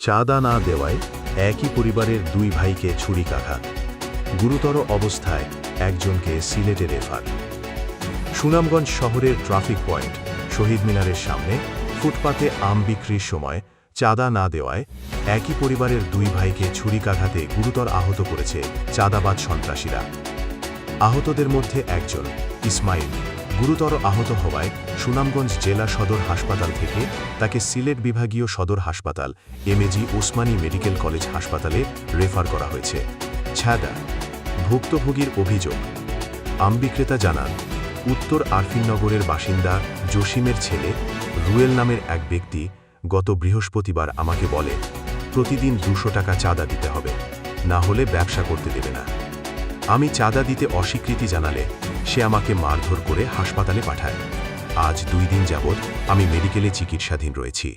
চাঁদা না দেওয়ায় একই পরিবারের দুই ভাইকে ছুরিকাঘাত। গুরুতর অবস্থায় একজনকে সিলেটে রেফার। সুনামগঞ্জ শহরের ট্রাফিক পয়েন্ট শহীদ মিনারের সামনে ফুটপাতে আম বিক্রির সময় চাঁদা না দেওয়ায় একই পরিবারের দুই ভাইকে ছুরিকাঘাতে গুরুতর আহত করেছে চাঁদাবাদ সন্ত্রাসীরা। আহতদের মধ্যে একজন ইসমাইল। গুরুতর আহত হওয়ায় সুনামগঞ্জ জেলা সদর হাসপাতাল থেকে তাকে সিলেট বিভাগীয় সদর হাসপাতাল, এমএজি ওসমানী মেডিকেল কলেজ হাসপাতালে রেফার করা হয়েছে। ছাদা, ভুক্তভোগীর অভিযোগ। আম বিক্রেতা জানান, উত্তর আরফিননগরের বাসিন্দা জসিমের ছেলে রুয়েল নামের এক ব্যক্তি গত বৃহস্পতিবার আমাকে বলে, প্রতিদিন দুশো টাকা চাঁদা দিতে হবে, না হলে ব্যবসা করতে দেবে না। আমি চাঁদা দিতে অস্বীকৃতি জানালে সে আমাকে মারধর করে হাসপাতালে পাঠায়। আজ দুই দিন যাবৎ আমি মেডিকেলে চিকিৎসাধীন রয়েছি।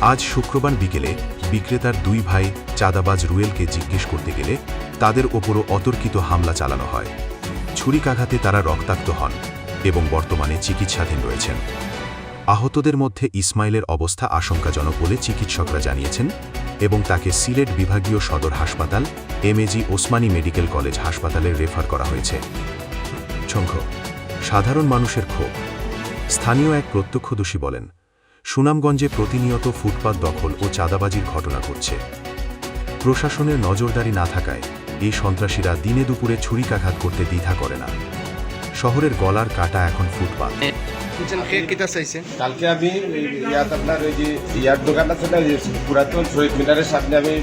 আজ শুক্রবার বিকেলে বিক্রেতার দুই ভাই চাঁদাবাজ রুয়েলকে জিজ্ঞেস করতে গেলে তাদের ওপরও অতর্কিত হামলা চালানো হয়। ছুরিকাঘাতে তারা রক্তাক্ত হন এবং বর্তমানে চিকিৎসাধীন রয়েছেন। আহতদের মধ্যে ইসমাইলের অবস্থা আশঙ্কাজনক বলে চিকিৎসকরা জানিয়েছেন এবং তাকে সিলেট বিভাগীয় সদর হাসপাতাল, এমএজি ওসমানী মেডিকেল কলেজ হাসপাতালে রেফার করা হয়েছে। সংঘ সাধারণ মানুষের ক্ষোভ। স্থানীয় এক প্রত্যক্ষদর্শী বলেন সুনামগঞ্জে প্রতিনিয়ত ফুটপাত দখল ও চাঁদাবাজির ঘটনা ঘটছে। প্রশাসনের নজরদারি না থাকায় এই সন্ত্রাসীরা দিনে দুপুরে ছুরিকাঘাত করতে দ্বিধা করে না। শহরের গলার কাটা এখন ফুটপাত। কালকে আমি ইয়াত আপনার ওই যে ইয়ার দোকান আছে না পুরাতন শহীদ মিনারের সামনে আমি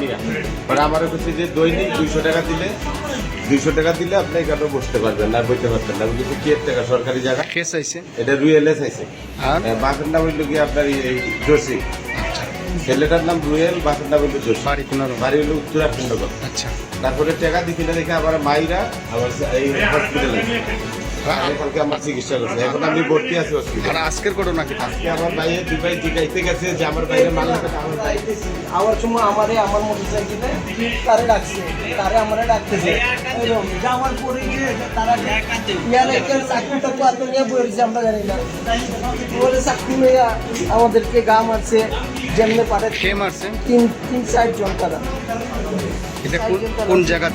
নিয়ে। আমার কাছে যে দৈনিক দুইশো টাকা দিলে দুইশো টাকা দিলে আপনি এখানে বসতে পারবেন না বইতে পারবেন না। কিন্তু কি টাকা সরকারি জায়গা? কে চাইছে এটা রুয়েলে চাইছে। আর? বাঘের নাম হইল কি আপনার এই- জোসি জোশী ছেলেটার নাম রুয়েল বাসের নাম হইল জোশী বাড়ি কোন বাড়ি হইল উত্তরাখণ্ড আচ্ছা। তারপরে টাকা না দেখে আবার মাইরা আবার এই হসপিটালে কালকে আমার চিকিৎসা করছে। এখন আমি ভর্তি আছি হসপিটালে আজকের ঘটনা কি? আজকে আমার ভাইয়ে দুবাই জিগাইতে গেছে যে আমার বাইরে আমার সময় আমারে আমার মোটরসাইকেলে তারে ডাকছে। তারে আমারে ডাকতেছে এরকম যাওয়ার পরে গিয়ে তারা ইয়ার একটা চাকরিটা কত নিয়ে বলেছে আমরা জানি না। বলে চাকরি আমাদেরকে গা মারছে যেমনে পারে মারছে? তিন তিন চার জন তারা। এটা কোন কোন জায়গাতে